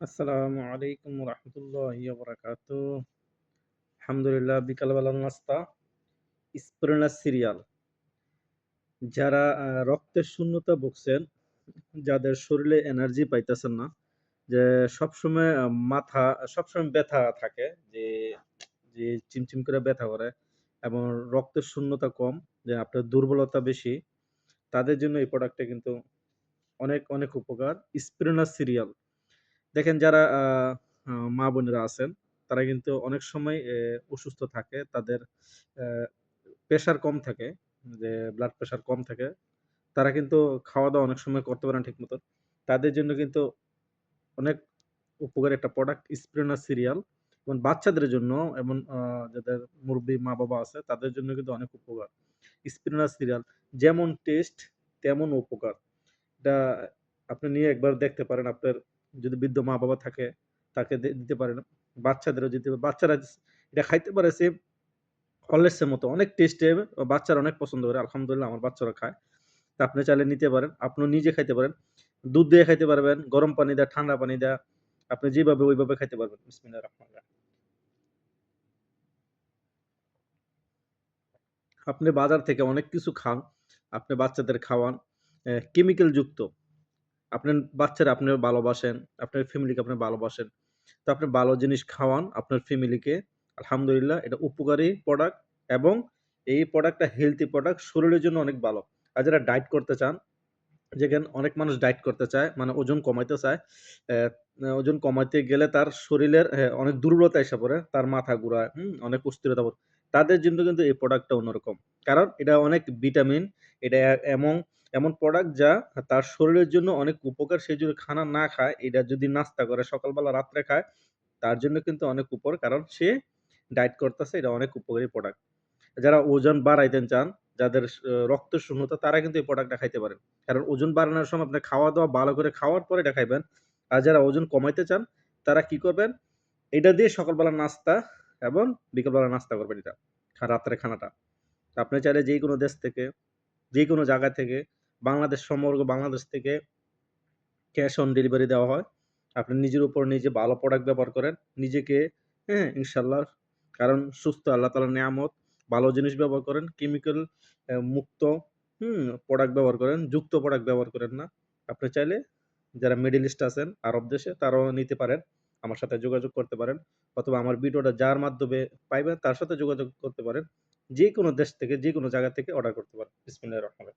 আসসালামু আলাইকুম বারাকাতু আলহামদুলিল্লাহ বিকালবেলার নাস্তা স্প্রেনার সিরিয়াল। যারা রক্তের শূন্যতা যাদের শরীরে এনার্জি পাইতেছেন না, যে সবসময় মাথা, সবসময় ব্যথা থাকে, যে যে চিমচিম করে ব্যথা করে এবং রক্তের শূন্যতা কম, যে আপনার দুর্বলতা বেশি, তাদের জন্য এই প্রোডাক্টটা কিন্তু অনেক অনেক উপকার। স্প্রেনার সিরিয়াল। দেখেন যারা মা বোনেরা আছেন, তারা কিন্তু অনেক সময় অসুস্থ থাকে, তাদের প্রেশার কম থাকে, যে ব্লাড প্রেশার কম থাকে, তারা কিন্তু খাওয়া দাওয়া অনেক সময় করতে পারে না ঠিক মতো তাদের জন্য কিন্তু অনেক উপকারী একটা প্রোডাক্ট স্প্রেনার সিরিয়াল এবং বাচ্চাদের জন্য, এবং যাদের মুরব্বী মা বাবা আছে, তাদের জন্য কিন্তু অনেক উপকার। স্প্রেনার সিরিয়াল যেমন টেস্ট তেমন উপকার। এটা আপনি নিয়ে একবার দেখতে পারেন, আপনার যদি বৃদ্ধ মা বাবা থাকে, তাকে দিতে পারেন বাচ্চাদেরও দিতে পারে। বাচ্চারা এটা খাইতে পারে সে হরলিক্সের মতো। অনেক টেস্টে বাচ্চারা অনেক পছন্দ করে। আলহামদুলিল্লাহ, আমার বাচ্চারা খায়। তা আপনি চাইলে নিতে পারেন। আপনি নিজে খাইতে পারেন। দুধ দিয়ে খাইতে পারবেন, গরম পানি দেয়া, ঠান্ডা পানি দেয়া। আপনি যেভাবে, ওইভাবে খাইতে পারবেন। বিসমিল্লাহির রহমানির রহিম। আপনি বাজার থেকে অনেক কিছু খান। আপনি বাচ্চাদের খাওয়ান। কেমিক্যাল যুক্ত। আপনার বাচ্চারা আপনি ভালোবাসেন, আপনার ফ্যামিলিকে আপনি ভালোবাসেন। তো আপনি ভালো জিনিস খাওয়ান আপনার ফ্যামিলিকে আলহামদুলিল্লাহ, এটা উপকারী প্রোডাক্ট এবং এই প্রোডাক্টটা হেলদি প্রোডাক্ট শরীরের জন্য অনেক ভালো। আর যারা ডায়েট করতে চান, যেখানে অনেক মানুষ ডায়েট করতে চায় মানে ওজন কমাইতে চায় ওজন কমাইতে গেলে তার শরীরের অনেক দুর্বলতা এসে পড়ে, তার মাথা ঘুরায়, হুম, অনেক অস্থিরতা পড়ে। তাদের জন্য কিন্তু এই প্রোডাক্টটা অন্যরকম। কারণ এটা অনেক ভিটামিন এটা এ- এমন প্রোডাক্ট যা তার শরীরের জন্য অনেক উপকার, সে যদি খানা না খায়, এটা যদি নাস্তা করে, সকালবেলা রাত্রে খায়, তার জন্য কিন্তু অনেক উপর কারণ সে ডায়েট করতেছে, এটা অনেক উপকারী প্রোডাক্ট যারা ওজন বাড়াইতে চান, যাদের রক্ত শূন্যতা, তারা কিন্তু এই প্রোডাক্টটা খাইতে পারেন। কারণ ওজন বাড়ানোর সময় আপনি খাওয়া দাওয়া ভালো করে খাওয়ার পরে এটা খাইবেন। আর যারা ওজন কমাইতে চান, তারা কি করবেন? এটা দিয়ে সকালবেলা নাস্তা এবং বিকেলবেলা নাস্তা করবেন এটা রাত্রে খানাটা। আপনি চাইলে যে কোনো দেশ থেকে যে কোনো জায়গা থেকে বাংলাদেশ সমগ্র বাংলাদেশ থেকে ক্যাশ অন ডেলিভারি দেওয়া হয়। আপনি নিজের উপর নিজে ভালো প্রোডাক্ট ব্যবহার করেন, নিজেকে হ্যাঁ ইনশাল্লাহ কারণ সুস্থ, আল্লাহ তালার নিয়ামত, ভালো জিনিস ব্যবহার করেন কেমিক্যাল মুক্ত, হুম প্রোডাক্ট ব্যবহার করেন, যুক্ত প্রোডাক্ট ব্যবহার করেন না। আপনি চাইলে যারা মিডিল ইস্ট আছেন, আরব দেশে, তারাও নিতে পারেন, আমার সাথে যোগাযোগ করতে পারেন, অথবা আমার ভিডিওটা যার মাধ্যমে পাইবেন, তার সাথে যোগাযোগ করতে পারেন যে কোনো দেশ থেকে যে কোনো জায়গা থেকে অর্ডার করতে পারেন। বিসমিল্লাহির রহমানির